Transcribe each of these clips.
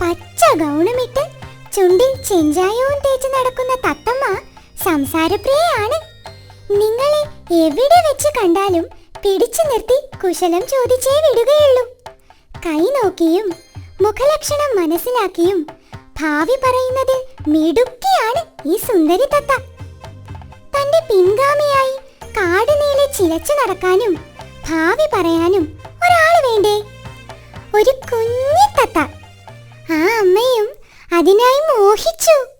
പച്ച ഗൗണമിട്ട് ചുണ്ടിൽ ചെഞ്ചായവും തേച്ച് നടക്കുന്ന തത്തമ്മ സംസാരപ്രിയയാണ്. നിങ്ങളെ എവിടെ വെച്ച് കണ്ടാലും പിടിച്ചു നിർത്തി കുശലം ചോദിച്ചേ വിടുകയുള്ളൂ. കൈ നോക്കിയും മുഖലക്ഷണം മനസ്സിലാക്കിയും ഭാവി പറയുന്നതിൽ മിടുക്കിയാണ് ഈ സുന്ദരി തത്ത. തന്റെ പിൻഗാമിയായി കാട് നീളെ ചിലച്ചു നടക്കാനും ഭാവി പറയാനും ഒരാൾ വേണ്ടേ? ഒരു കുഞ്ഞി തത്ത. ആ അമ്മയും. അതിനായി മോഹിച്ചു.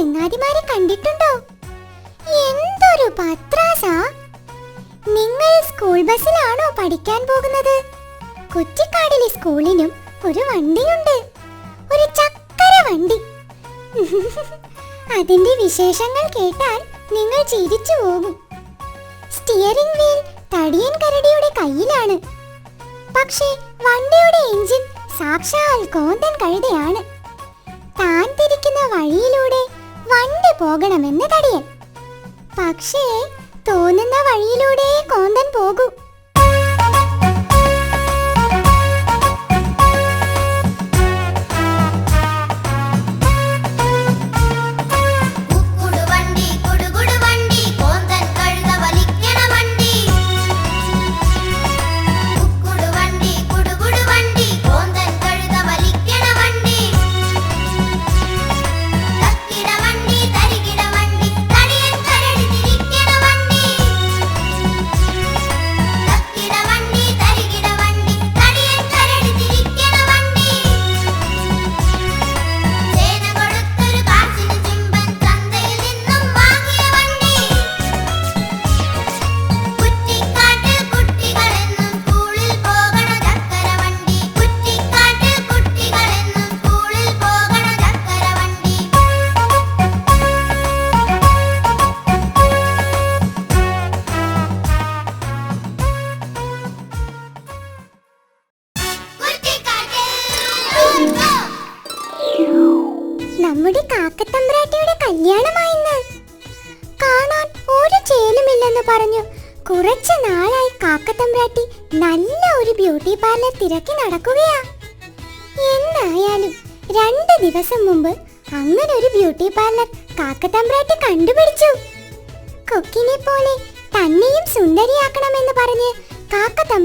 ചെങ്ങാതിമാരെ കണ്ടിട്ടുണ്ടോ? എന്തൊരു പത്രാസാ. നിങ്ങൾ സ്കൂൾ ബസ്സിലാണോ പഠിക്കാൻ പോകുന്നത്? കുറ്റിക്കാടിലെ സ്കൂളിനും ഒരു വണ്ടിയുണ്ട്. ഒരു ചക്കര വണ്ടി. അതിന്റെ വിശേഷങ്ങൾ കേട്ടാൽ നിങ്ങൾ ചിരിച്ചു പോകും. സ്റ്റിയറിംഗ് വീൽ തടിയൻ കരടിയുടെ കയ്യിലാണ്. പക്ഷേ വണ്ടിയുടെ എഞ്ചിൻ സാക്ഷാൽ കോന്തൻ കഴുതയാണ്. താൻ തിരിക്കുന്ന വഴിയിലൂടെ വണ്ടി പോകണമെന്ന് തടിയൻ. പക്ഷേ തോന്നുന്ന വഴിയിലൂടെ കോന്തൻ പോകൂ.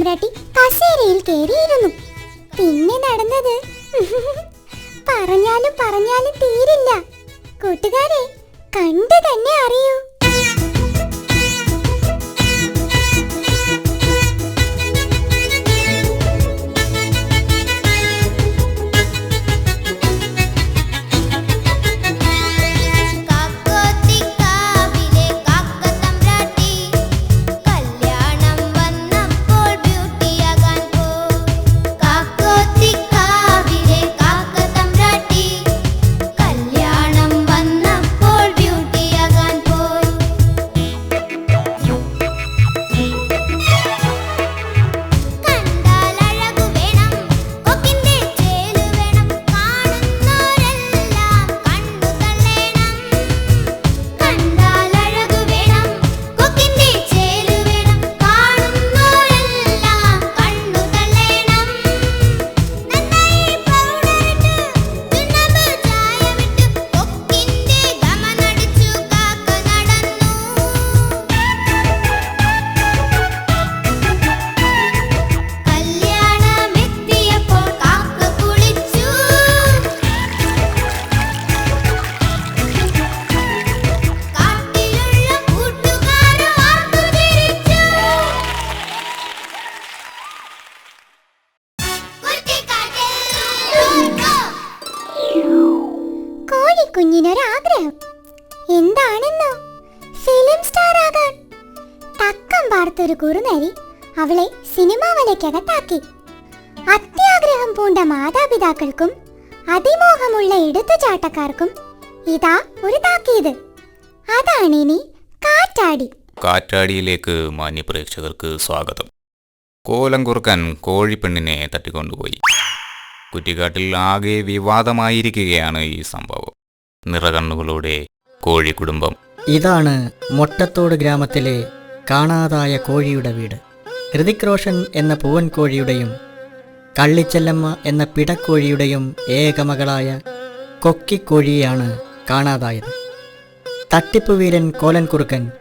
കാക്കത്തമ്പ്രാട്ടി കസേരയിൽ കയറിയിരുന്നു പിന്നെ നടന്നത്? പറഞ്ഞാലും പറഞ്ഞാലും തീരില്ല. കൂട്ടുകാരെ കണ്ടു തന്നെ അറിയൂ. പാർത്തൊരു കുറുനരി അവളെ സിനിമാ വലയ്ക്കകത്താക്കി അത്യാഗ്രഹം പൂണ്ട മാതാപിതാക്കൾക്കും അതിമോഹമുള്ള എടുത്തുചാട്ടക്കാർക്കും ഇതാ ഒരു താക്കീത്. ഇനി കാറ്റാടി. കാറ്റാടിയിലേക്ക് മാന്യപ്രേക്ഷകർക്ക് സ്വാഗതം. കോലം കുറുക്കാൻ കോഴിപ്പെണ്ണിനെ തട്ടിക്കൊണ്ടുപോയി. കുറ്റിക്കാട്ടിൽ ആകെ വിവാദമായിരിക്കുകയാണ് ഈ സംഭവം. നിറകണ്ണുകളോടെ കോഴി കുടുംബം ഇതാണ് മൊട്ടത്തോട് ഗ്രാമത്തിലെ കാണാതായ കോഴിയുടെ വീട്. ഹൃതിക് റോഷൻ എന്ന പൂവൻ കോഴിയുടെയും കള്ളിച്ചെല്ലമ്മ എന്ന പിടക്കോഴിയുടെയും ഏകമകളായ കൊക്കിക്കോഴിയെയാണ് കാണാതായത്. തട്ടിപ്പ് വീരൻ കോലൻ കുറുക്കൻ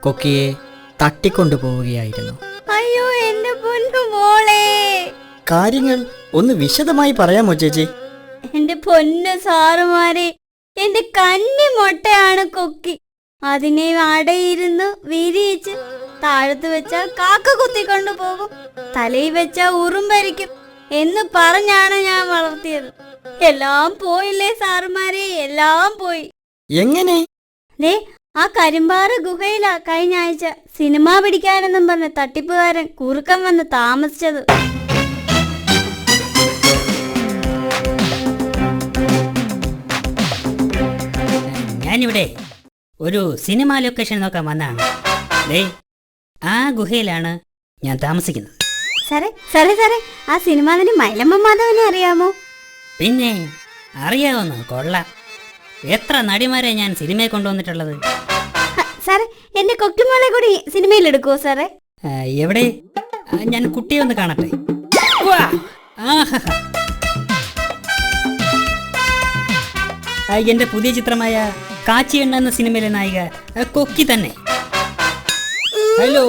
കൊക്കിയെ തട്ടിക്കൊണ്ടുപോവുകയായിരുന്നു. അയ്യോ എന്റെ പൊന്നു മോളെ. കാര്യങ്ങൾ ഒന്ന് വിശദമായി പറയാമോ ചേച്ചി എന്റെ പൊന്നു സാറുമാരെ എന്റെ കന്നി മുട്ടയാണ് കൊക്കി. അതിനെ അടയിരുന്നു വിരിയിച്ച് താഴത്ത് വെച്ചാൽ കാക്ക കുത്തിക്കൊണ്ടു പോകും. തലയിൽ വെച്ചാൽ ഉറുമ്പരിക്കും. എന്ന് പറഞ്ഞാണ് ഞാൻ വളർത്തിയത്. എല്ലാം പോയില്ലേ സാറുമാരെ? എല്ലാം പോയി. എങ്ങനെ? ദേ ആ കരിമ്പാറ ഗുഹയിലാ കഴിഞ്ഞ ആഴ്ച സിനിമ പിടിക്കാനെന്നും പറഞ്ഞ തട്ടിപ്പുകാരൻ കുറുക്കം വന്ന് താമസിച്ചത്. ഞാനിവിടെ ഒരു സിനിമ ലൊക്കേഷൻ നോക്കാൻ വന്നാണ് ദേ ആ ഗുഹയിലാണ് ഞാൻ താമസിക്കുന്നത്. സാറേ സാറേ സാറേ ആ സിനിമ നടി മൈലമ്മ മാധവനെ അറിയാമോ? പിന്നെ അറിയാവുന്ന കൊള്ള. എത്ര നടിമാരെ ഞാൻ സിനിമയെ കൊണ്ടുവന്നിട്ടുള്ളത്? ഹ, സാറേ എന്റെ കൊക്കുമോളെ കൂടി സിനിമയിൽ എടുക്കുവോ സാറേ? ആ, എവിടെ? ആ, ഞാൻ കുട്ടിയെ ഒന്ന് കാണട്ടെ. വാ! ആഹാഹാ. ആ, എന്റെ പുതിയ ചിത്രമായ കാച്ചിയെണ്ണ എന്ന സിനിമയിലെ നായിക ആ, കൊക്കി തന്നെ. ഹലോ.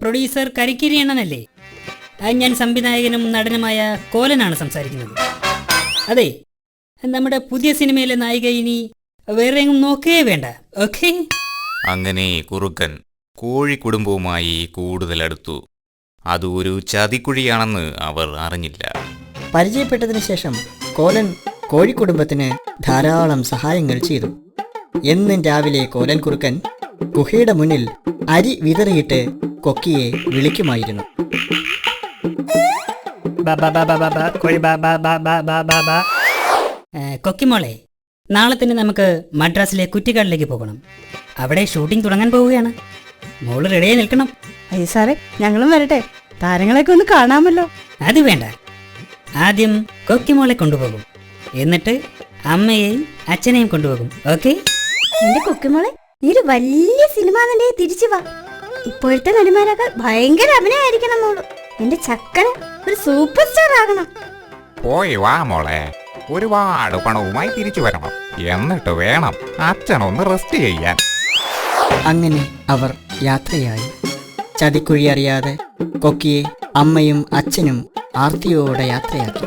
പ്രൊഡ്യൂസർ കരിക്കിരി എണ്ണനല്ലേ ഞാൻ സംവിധായകനും നടനുമായ കോലനാണ് സംസാരിക്കുന്നത്. അതെ നമ്മുടെ പുതിയ സിനിമയിലെ നായിക ഇനി വേറെ എങ്ങും നോക്കേ വേണ്ട. ഓക്കെ? അങ്ങനെ കുറുക്കൻ കോഴി കുടുംബവുമായി കൂടുതൽ അടുത്തു അത് ഒരു ചതിക്കുഴിയാണെന്ന് അവർ അറിഞ്ഞില്ല. പരിചയപ്പെട്ടതിന് ശേഷം കോലൻ കോഴിക്കുടുംബത്തിന് ധാരാളം സഹായങ്ങൾ ചെയ്തു. എന്നും രാവിലെ കോലൻ കുറുക്കൻ ഗുഹയുടെ മുന്നിൽ അരി വിതറിയിട്ട് കൊക്കിയെ വിളിക്കുമായിരുന്നു കൊക്കിമോളെ നാളെ തന്നെ നമുക്ക് മദ്രാസിലെ കുറ്റിക്കാടിലേക്ക് പോകണം അവിടെ ഷൂട്ടിംഗ് തുടങ്ങാൻ പോവുകയാണ് മോൾ റെഡിയായി നിൽക്കണം അയ്യ സാറേ ഞങ്ങളും വരട്ടെ താരങ്ങളെയൊക്കെ ഒന്ന് കാണാമല്ലോ അത് വേണ്ട ആദ്യം കൊക്കിമോളെ കൊണ്ടുപോകും എന്നിട്ട് അമ്മയെയും അച്ഛനെയും കൊണ്ടുപോകും ഓക്കെ എന്റെ കൊക്കുമോളെ നീ ഒരു വലിയ സിനിമ നടിയെ തിരിച്ചു വാ. ഇപ്പോഴത്തെ നടിമാരൊക്കെ ഭയങ്കര അഭിനയമായിരിക്കണം മോൾ. എന്റെ ചക്കന് ഒരു സൂപ്പർ സ്റ്റാർ ആകണം. പോയി വാ മോളെ. ഒരുപാട് പണവുമായി തിരിച്ചു വരണം. എന്നിട്ട് വേണം അച്ഛനൊന്ന് റെസ്റ്റ് ചെയ്യാൻ. അങ്ങനെ അവർ യാത്രയായി. ചതിക്കുഴി അറിയാതെ കൊക്കിയെ അമ്മയും അച്ഛനും ആർത്തിയോടെ യാത്രയാക്കി.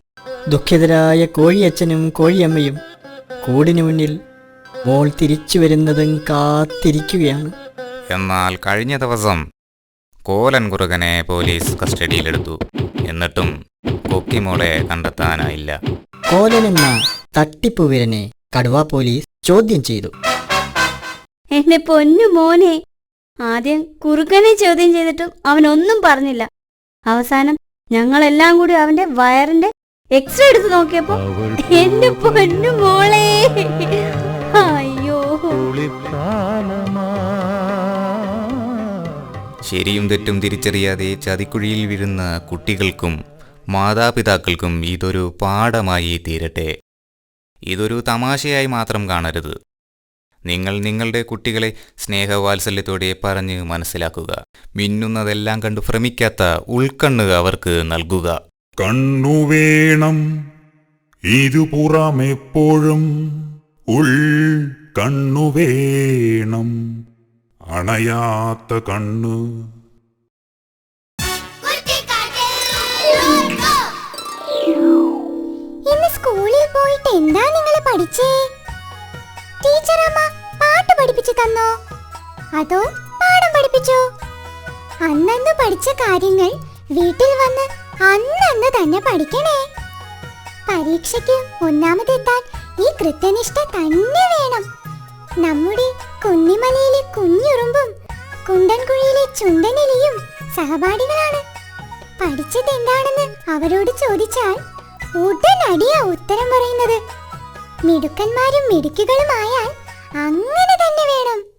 ദുഃഖിതരായ കോഴിയച്ഛനും കോഴിയമ്മയും കൂടിനു മുന്നിൽ മോൾ തിരിച്ചു വരുന്നതും കാത്തിരിക്കുകയാണ്. എന്നാൽ കഴിഞ്ഞ ദിവസം കോലൻ കുറുകനെ പോലീസ് കസ്റ്റഡിയിലെടുത്തു. എന്നിട്ടും കൊക്കിമോളെ കണ്ടെത്താനായില്ല. കോലൻ എന്ന തട്ടിപ്പുവിരനെ കടുവ പോലീസ് ചോദ്യം ചെയ്തു. എന്റെ പൊന്നു മോനെ ആദ്യം കുറുക്കനെ ചോദ്യം ചെയ്തിട്ടും അവൻ ഒന്നും പറഞ്ഞില്ല. അവസാനം ഞങ്ങളെല്ലാം കൂടി അവന്റെ വയറിന്റെ എക്സ്റേ എടുത്ത് നോക്കിയപ്പോ എന്റെ പൊന്നു മോളെ. അയ്യോ. ശരിയും തെറ്റും തിരിച്ചറിയാതെ ചതിക്കുഴിയിൽ വീഴുന്ന കുട്ടികൾക്കും മാതാപിതാക്കൾക്കും ഇതൊരു പാഠമായി തീരട്ടെ. ഇതൊരു തമാശയായി മാത്രം കാണരുത്. നിങ്ങൾ നിങ്ങളുടെ കുട്ടികളെ സ്നേഹവാത്സല്യത്തോടെ പറഞ്ഞ് മനസ്സിലാക്കുക. മിന്നുന്നതെല്ലാം കണ്ടു ഭ്രമിക്കാത്ത ഉൾക്കണ്ണ് അവർക്ക് നൽകുക. കണ്ണുവേണം. ഇരുപുറമെപ്പോഴും ഉൾ കണ്ണുവേണം. അണയാത്ത കണ്ണ്. സ്കൂളിൽ പോയിട്ട് എന്താ നിങ്ങൾ പഠിച്ചേ? ടീച്ചർ അമ്മ പാട്ട് പഠിപ്പിച്ചു തന്നോ? അതോ പാഠം പഠിപ്പിച്ചോ? അന്നു പഠിച്ച കാര്യങ്ങൾ വീട്ടിൽ വന്ന് അന്നന്ന് തന്നെ പഠിക്കണേ. പരീക്ഷയ്ക്ക് ഒന്നാമതെത്താൻ ഈ കൃത്യനിഷ്ഠ തന്നെ വേണം. നമ്മുടെ കുന്നിമലയിലെ കുഞ്ഞുറുമ്പും കുണ്ടൻകുഴിയിലെ ചുണ്ടനെലിയും സഹപാഠികളാണ്. പഠിച്ചത് എന്താണെന്ന് അവരോട് ചോദിച്ചാൽ ഉടനടിയാ ഉത്തരം പറയുന്നത്. മിടുക്കന്മാരും മിടുക്കികളുമായാൽ അങ്ങനെ തന്നെ വേണം.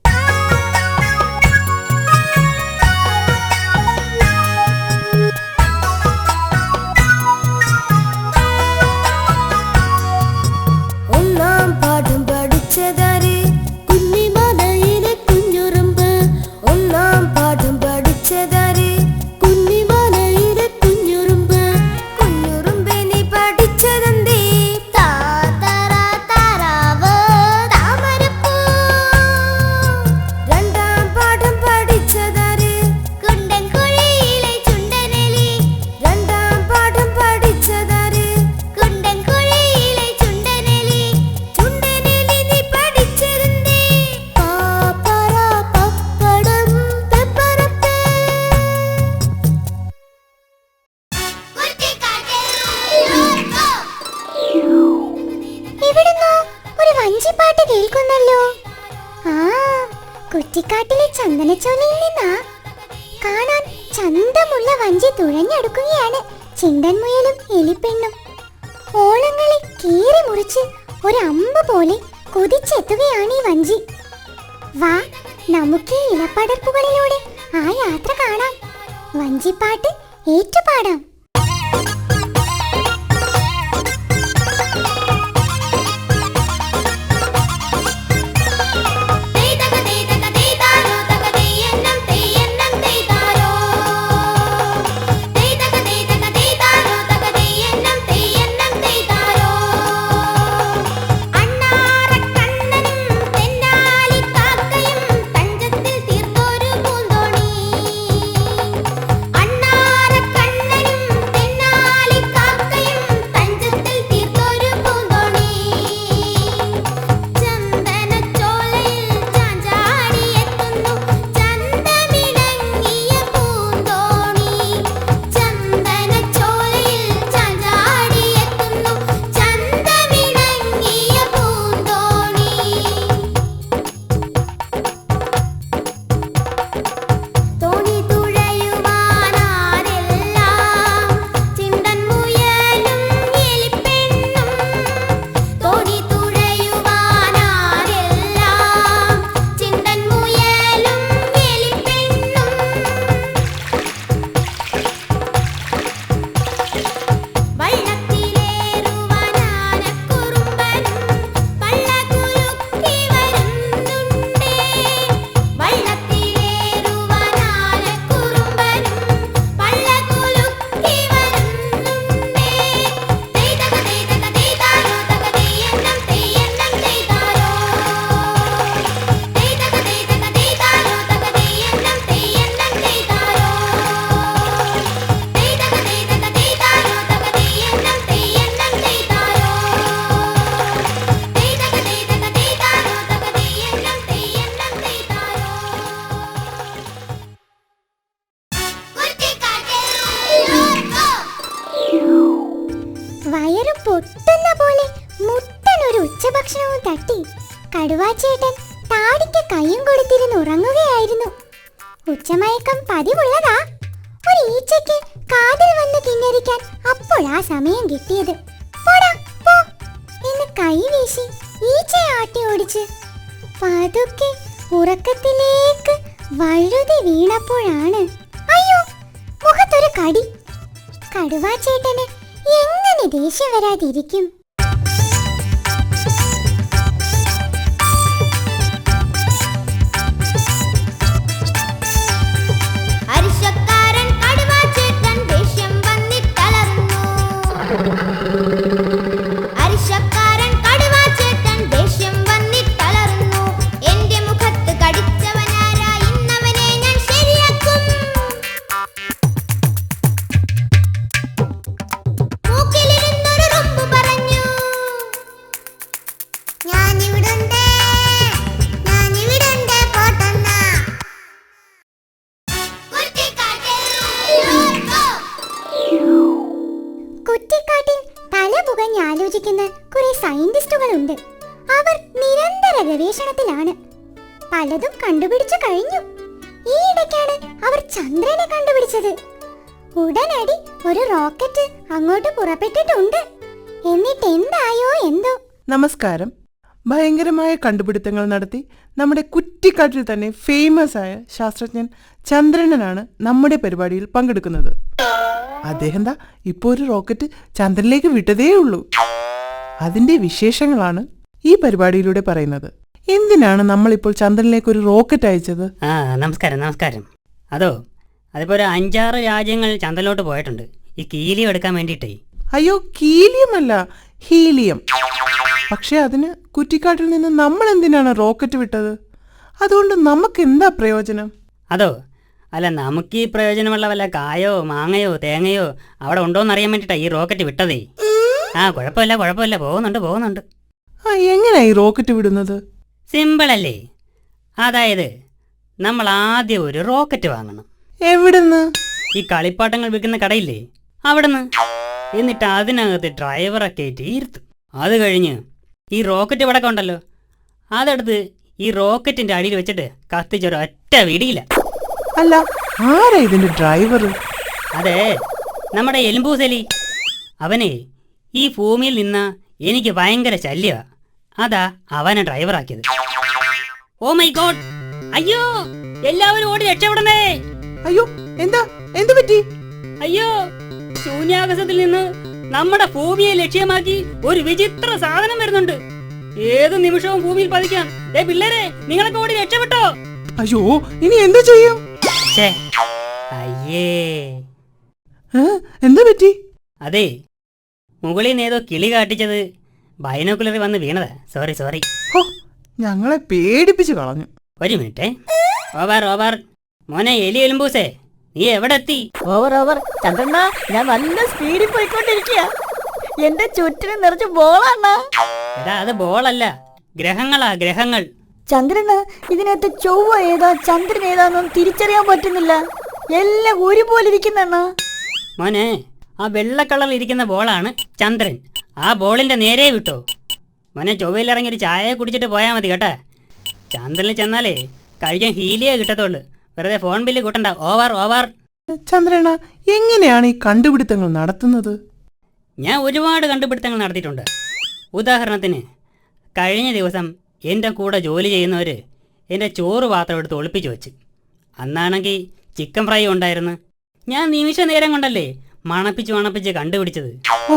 നമുക്ക് ഇലപ്പടർപ്പുകളിലൂടെ ആ യാത്ര കാണാം. വഞ്ചിപ്പാട്ട് ഏറ്റുപാടാം. അപ്പോഴാ സമയം കിട്ടിയത്. എന്ന് ഈച്ച ആട്ടി ഓടിച്ച്. പതുക്കെ ഉറക്കത്തിലേക്ക് വഴുതി വീണപ്പോഴാണ്. അയ്യോ മുഖത്തൊരു കടി. കടുവാച്ചേട്ടന് എങ്ങനെ ദേഷ്യം വരാതിരിക്കും? നമസ്കാരം ഭയങ്കരമായ കണ്ടുപിടുത്തങ്ങൾ നടത്തി നമ്മുടെ കുറ്റിക്കാട്ടിൽ തന്നെ ഫേമസ് ആയ ശാസ്ത്രജ്ഞൻ ചന്ദ്രനാണ് നമ്മുടെ പരിപാടിയിൽ പങ്കെടുക്കുന്നത്. അദ്ദേഹം ദാ ഇപ്പോൾ ഒരു റോക്കറ്റ് ചന്ദ്രനിലേക്ക് വിട്ടതേ ഉള്ളൂ. അതിന്റെ വിശേഷങ്ങളാണ് ഈ പരിപാടിയിലൂടെ പറയുന്നത്. എന്തിനാണ് നമ്മളിപ്പോൾ ചന്ദ്രനിലേക്ക് ഒരു റോക്കറ്റ് അയച്ചത്? ആ നമസ്കാരം നമസ്കാരം. അതോ അതിപ്പോ ഒരു അഞ്ചാറ് രാജ്യങ്ങൾ ചന്ദ്രനിലോട്ട് പോയിട്ടുണ്ട്. ഈ കീലിയം എടുക്കാൻ വേണ്ടിയിട്ടേ. അയ്യോ കീലിയം അല്ല ഹീലിയം. പക്ഷെ അതിന് കുറ്റിക്കാട്ടിൽ നിന്ന് നമ്മൾ എന്തിനാണ് റോക്കറ്റ് വിട്ടത്? അതുകൊണ്ട് നമുക്ക് എന്താ പ്രയോജനം? അതോ അല്ല നമുക്ക് ഈ പ്രയോജനമുള്ള വല്ല കായോ മാങ്ങയോ തേങ്ങയോ അവിടെ ഉണ്ടോന്ന് അറിയാൻ വേണ്ടിട്ടാ ഈ റോക്കറ്റ് വിട്ടതേ. ആ കുഴപ്പമില്ല കുഴപ്പമില്ല. പോകുന്നുണ്ട് പോകുന്നുണ്ട്. ആ എങ്ങനെയാ ഈ റോക്കറ്റ് വിടുന്നത്? സിമ്പിൾ അല്ലേ അതായത് നമ്മൾ ആദ്യം ഒരു റോക്കറ്റ് വാങ്ങണം. എവിടുന്ന്? ഈ കളിപ്പാട്ടങ്ങൾ വിൽക്കുന്ന കടയില്ലേ? അവിടുന്ന്. എന്നിട്ട് അതിനകത്ത് ഡ്രൈവറെ കയറ്റി ഇരുത്തും. അത് കഴിഞ്ഞ് ഈ റോക്കറ്റ് ഇവിടെ ഉണ്ടല്ലോ. അതെടുത്ത് ഈ റോക്കറ്റിന്റെ അടിയിൽ വെച്ചിട്ട് കത്തിച്ചൊരു ഒറ്റ വിടിയില്ല അല്ല ആരാ ഇതിന്റെ ഡ്രൈവർ അതെ നമ്മുടെ എലുമ്പൂസലി. അവനെ ഈ ഭൂമിയിൽ നിന്ന് എനിക്ക് ഭയങ്കര ശല്യ അതാ അവനെ ഡ്രൈവറാക്കിയത് ഓ മൈ ഗോഡ് അയ്യോ എല്ലാവരും ഓടി രക്ഷപ്പെടണേ. അയ്യോ എന്താ? എന്ത് പറ്റി? അയ്യോ ശൂന്യാകാശത്തിൽ നിന്ന് നമ്മുടെ ഭൂമിയെ ലക്ഷ്യമാക്കി ഒരു വിചിത്ര സാധനം വരുന്നുണ്ട്. ഏത് നിമിഷവും ഭൂമിയിൽ പതിക്കാം. ഏ പിള്ളേരെ നിങ്ങളൊക്കെ ഓടി രക്ഷപ്പെട്ടോ? അയ്യോ ഇനി എന്ത് ചെയ്യും? അയ്യേ. എന്താ എന്തു പറ്റി? അതെ മുകളിൽ നിന്ന് ഏതോ കിളി കാട്ടിച്ചത് ബൈനോക്കുലറി വന്ന് വീണതാ. Sorry sorry. ഞങ്ങളെ പേടിപ്പിച്ച് കളഞ്ഞു. ഒരു മിനിറ്റ്. Over over. മോനെ എലി എലുമ്പൂസേ. നീ എവിടെ എത്തി ഓവർ ഓവർ ചന്ദ്രണ്ണ ഞാൻ നല്ല സ്പീഡിൽ പോയിക്കൊണ്ടിരിക്കുക എന്റെ ചുറ്റിനെ നിറച്ച് ബോളാണ് എടാ അത് ബോളല്ല ഗ്രഹങ്ങളാ ഗ്രഹങ്ങൾ. ചന്ദ്രന് ഇതിനകത്ത് ചൊവ്വ ഏതാ ചന്ദ്രൻ ഏതാന്നും തിരിച്ചറിയാൻ പറ്റുന്നില്ല. എല്ലാം ഒരുപോലെ ഇരിക്കുന്നെണ്ണ. മോനെ ആ വെള്ള കളറിൽ ഇരിക്കുന്ന ബോളാണ് ചന്ദ്രൻ. ആ ബോളിന്റെ നേരെ വിട്ടോ. മോനെ ചൊവ്വയിൽ ഇറങ്ങി ഒരു ചായ കുടിച്ചിട്ട് പോയാൽ മതി കേട്ടാ. ചന്ദ്രനിൽ ചെന്നാലേ കഴിക്കാൻ ഹീലിയേ കിട്ടത്തുള്ളൂ. വെറുതെ ഫോൺ ബില്ല് കൂട്ടണ്ട. ഓവർ ഓവർ ചന്ദ്രണ എങ്ങനെയാണ് ഈ കണ്ടുപിടുത്തങ്ങൾ നടത്തുന്നത്? ഞാൻ ഒരുപാട് കണ്ടുപിടുത്തങ്ങൾ നടത്തിയിട്ടുണ്ട്. ഉദാഹരണത്തിന് കഴിഞ്ഞ ദിവസം എന്റെ കൂടെ ജോലി ചെയ്യുന്നവർ എന്റെ ചോറ് പാത്രം എടുത്ത് ഒളിപ്പിച്ചു വെച്ച്. അന്നാണെങ്കിൽ ചിക്കൻ ഫ്രൈ ഉണ്ടായിരുന്നു. ഞാൻ നിമിഷ നേരം കൊണ്ടല്ലേ മണപ്പിച്ച് മണപ്പിച്ച് കണ്ടുപിടിച്ചത്. ഓ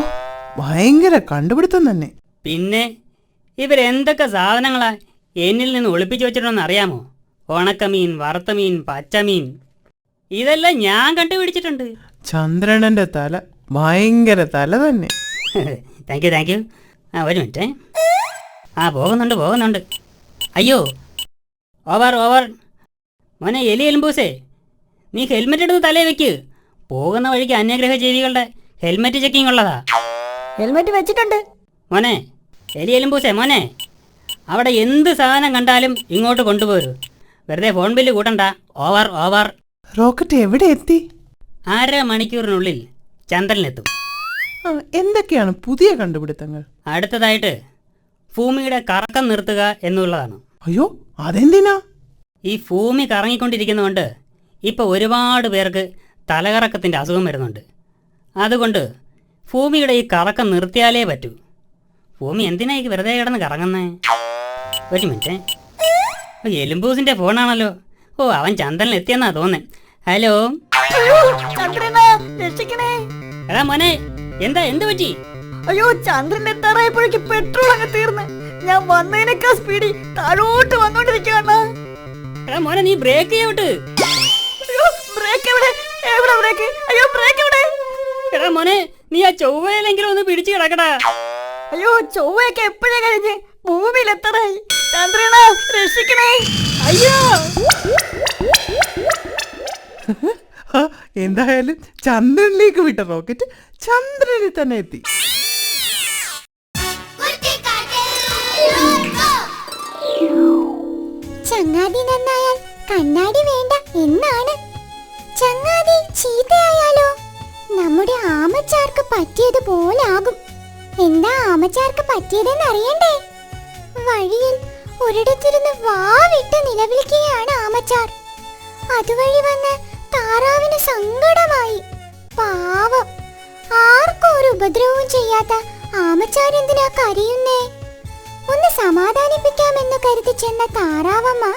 ഭയങ്കര കണ്ടുപിടുത്തം തന്നെ. പിന്നെ ഇവരെന്തൊക്കെ സാധനങ്ങളാ എന്നിൽ നിന്ന് ഒളിപ്പിച്ചു വെച്ചിട്ടുണ്ടെന്ന് അറിയാമോ? ഉണക്കമീൻ വറുത്തമീൻ പച്ചമീൻ. ഇതെല്ലാം ഞാൻ കണ്ടുപിടിച്ചിട്ടുണ്ട്. ചന്ദ്രനന്റെ തല ഭയങ്കര തല തന്നെ. താങ്ക് യു താങ്ക് യു ആ ഒരു മിനിറ്റ്. ആ പോകുന്നുണ്ട് പോകുന്നുണ്ട്. അയ്യോ ഓവർ ഓവർ മോനെ എലി എലുമ്പൂസേ നീ ഹെൽമെറ്റ് എടുത്ത് തലേ വെക്ക്. പോകുന്ന വഴിക്ക് അന്യഗ്രഹ ജീവികളുടെ ഹെൽമെറ്റ് ചെക്കിംഗ് ഉള്ളതാ. ഹെൽമെറ്റ് വെച്ചിട്ടുണ്ട്. മോനെ എലി എലുമ്പൂസേ മോനെ അവിടെ എന്ത് സാധനം കണ്ടാലും ഇങ്ങോട്ട് കൊണ്ടുപോരൂ. വെറുതെ ഫോൺ ബില്ല് കൂട്ടണ്ട. ഓവർ ഓവർ റോക്കറ്റ് എവിടെ എത്തി? അര മണിക്കൂറിനുള്ളിൽ ചന്ദ്രനിലെത്തും. ആ, എന്തൊക്കെയാണ് പുതിയ കണ്ടുപിടുത്തങ്ങൾ? അടുത്തതായിട്ട് ഭൂമിയുടെ കറക്കം നിർത്തുക എന്നുള്ളതാണ്. അയ്യോ അതെന്തിനാ? ഈ ഭൂമി കറങ്ങിക്കൊണ്ടിരിക്കുന്നതുകൊണ്ട് ഇപ്പോൾ ഒരുപാട് പേർക്ക് തലകറക്കത്തിന്റെ അസുഖം വരുന്നുണ്ട്. അതുകൊണ്ട് ഭൂമിയുടെ ഈ കറക്കം നിർത്തിയാലേ പറ്റൂ. ഭൂമി എന്തിനാ ഈ വെറുതെ കിടന്ന് കറങ്ങുന്നേ? ഒരു മിനിറ്റ് ഓ എലുമ്പൂസിന്റെ ഫോണാണല്ലോ. ഓ അവൻ ചന്ദ്രനിൽ എത്തിയെന്നാ തോന്നേ. ഹലോ? രക്ഷിക്കണേ. എടാ മോനെ എന്താ എന്ത് പറ്റി? അയ്യോ ചന്ദ്രൻ എത്താറായപ്പോഴേക്ക് പെട്രോൾ അങ്ങ് തീർന്ന്. ഞാൻ വന്നതിനേക്കാ സ്പീഡിൽ താഴോട്ട് വന്നോണ്ടിരിക്കുകയാണ്. എടാ മോനെ നീ ബ്രേക്ക് ചെയ്യോട്ട് ബ്രേക്ക് എവിടെ? എവിടെ ബ്രേക്ക് അയ്യോ ബ്രേക്ക് എവിടെ? എടാ മോനെ നീ ആ ചൊവ്വയിലെങ്കിലും ഒന്ന് പിടിച്ചു കിടക്കടാ. അയ്യോ ചൊവ്വയൊക്കെ എപ്പോഴേ കഴിഞ്ഞ്? ഭൂമിയിൽ എത്തറായി ചന്ദ്രന രക്ഷിക്കണേ. അയ്യോ. എന്തായാലും ചന്ദ്രനിലേക്ക് വിട്ട റോക്കറ്റ് ചന്ദ്രനിൽ തന്നെ എത്തി. ചങ്ങാതി നന്നായാൽ കണ്ണാടി വേണ്ട എന്നാണ്. ചങ്ങാതി ചീത്തയായാലോ? നമ്മുടെ ആമച്ചാർക്ക് പറ്റിയതുപോലാകും എന്താ ആമച്ചാർക്ക് പറ്റിയതെന്ന് അറിയണ്ടേ വഴിയിൽ ഒരിടത്തിരുന്ന് വാവിട്ട് നിലവിളിക്കുകയാണ് ആമച്ചാർ. അതുവഴി വന്ന് താറാവിന് സങ്കടമായി. പാവം. ആർക്കും ഒരു ഉപദ്രവവും ചെയ്യാത്ത ആമച്ചാർ എന്തിനാ കരയുന്നേ? ഒന്ന് സമാധാനിപ്പിക്കാമെന്ന് കരുതി ചെന്ന താറാവമ്മ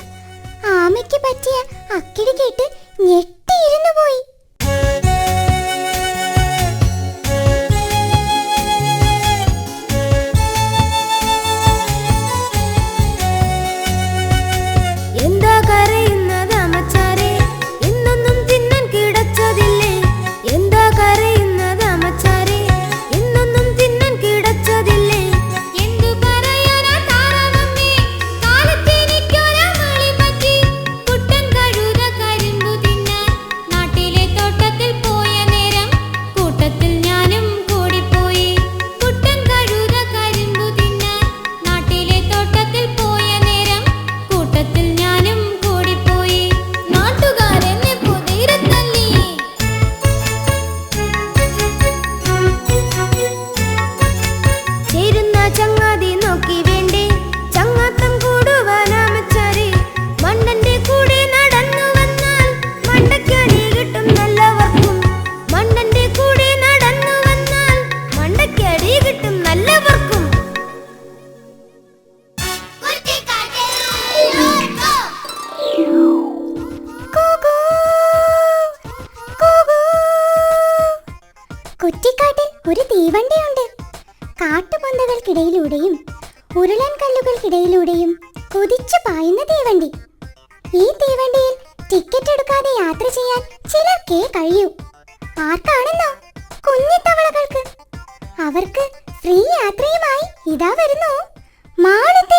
ആമയ്ക്ക് പറ്റിയ അക്കിടി കേട്ട് ഞെട്ടിയിരുന്നു പോയി. പായുന്ന തീവണ്ടി. ഈ തീവണ്ടിയിൽ ടിക്കറ്റ് എടുക്കാതെ യാത്ര ചെയ്യാൻ ചിലർക്കേ കഴിയൂ. ആർക്കാണെന്നോ കുഞ്ഞിത്തവളകൾക്ക്. അവർക്ക് ഫ്രീ യാത്രയുമായി ഇതാ വരുന്നു. മാളത്തെ